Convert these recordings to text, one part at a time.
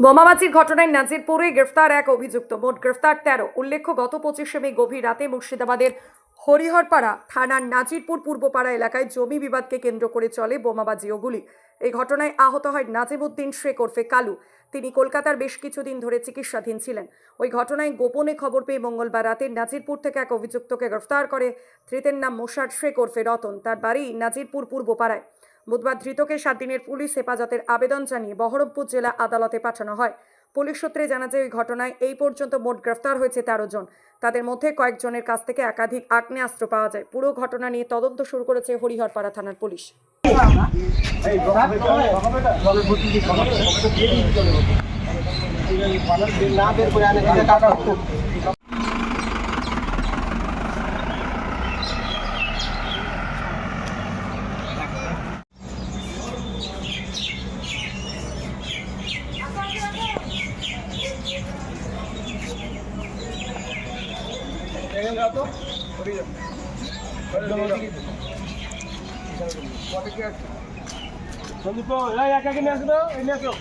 বোমাবাজির ঘটনায় নাজিরপুরে গ্রেফতার এক অভিযুক্ত। মোট গ্রেফতার তেরো। উল্লেখ্য, গত পঁচিশে মে গভীর রাতে মুর্শিদাবাদের হরিহরপাড়া থানার নাজিরপুর পূর্বপাড়া এলাকায় জমি বিবাদকে কেন্দ্র করে চলে বোমাবাজি ও গুলি। এই ঘটনায় আহত হয় নাজিমুদ্দিন শেখ ওরফে কালু। তিনি কলকাতার বেশ কিছুদিন ধরে চিকিৎসাধীন ছিলেন। ওই ঘটনায় গোপনে খবর পেয়ে মঙ্গলবার রাতে নাজিরপুর থেকে এক অভিযুক্তকে গ্রেফতার করে, ধৃতের নাম মোশার শেখ ওরফে রতন। তার বাড়ি নাজিরপুর পূর্বপাড়ায়। বুধবার ধৃতকে সাত দিনের পুলিশ হেফাজতের আবেদন জানিয়ে বহরমপুর জেলা আদালতে পাঠানো হয়। পুলিশ সূত্রে জানা যায়, ওই ঘটনায় এই পর্যন্ত মোট গ্রেফতার হয়েছে তেরো জন। তাদের মধ্যে কয়েকজনের কাছ থেকে একাধিক আগ্নেয়াস্ত্র পাওয়া যায়। পুরো ঘটনা নিয়ে তদন্ত শুরু করেছে হরিহরপাড়া থানার পুলিশ। সন্দীপ একা কিনে আসো তো এই নিয়ে আসো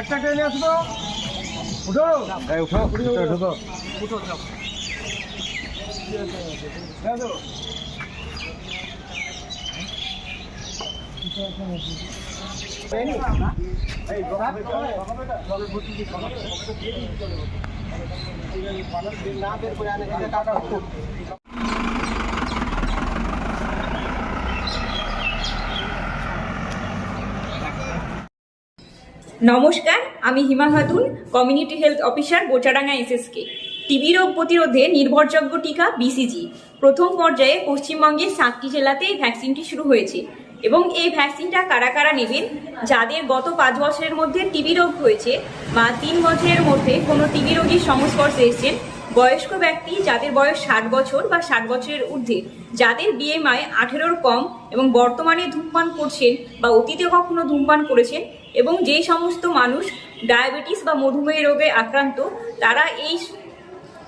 একটা একটা নিয়ে আসো তো উঠো উঠো উঠো উঠো আসো। নমস্কার, আমি Hima Khatun community health officer Bochadanga SSK TB রোগ প্রতিরোধে নির্ভরযোগ্য টিকা বিসিজি প্রথম পর্যায়ে পশ্চিমবঙ্গের সাতটি জেলাতে এই ভ্যাকসিনটি শুরু হয়েছে। এবং এই ভ্যাকসিনটা কারা কারা নেবেন, যাদের গত পাঁচ বছরের মধ্যে টিবি রোগ হয়েছে বা তিন বছরের মধ্যে কোনো টিবি রোগীর সংস্পর্শে এসেছেন, বয়স্ক ব্যক্তি যাদের বয়স ষাট বছর বা ষাট বছরের ঊর্ধ্বে, যাদের বিএমআই আঠেরোর কম এবং বর্তমানে ধূমপান করছেন বা অতীতে কখনো ধূমপান করেছেন এবং যে সমস্ত মানুষ ডায়াবেটিস বা মধুমেহ রোগে আক্রান্ত, তারা এই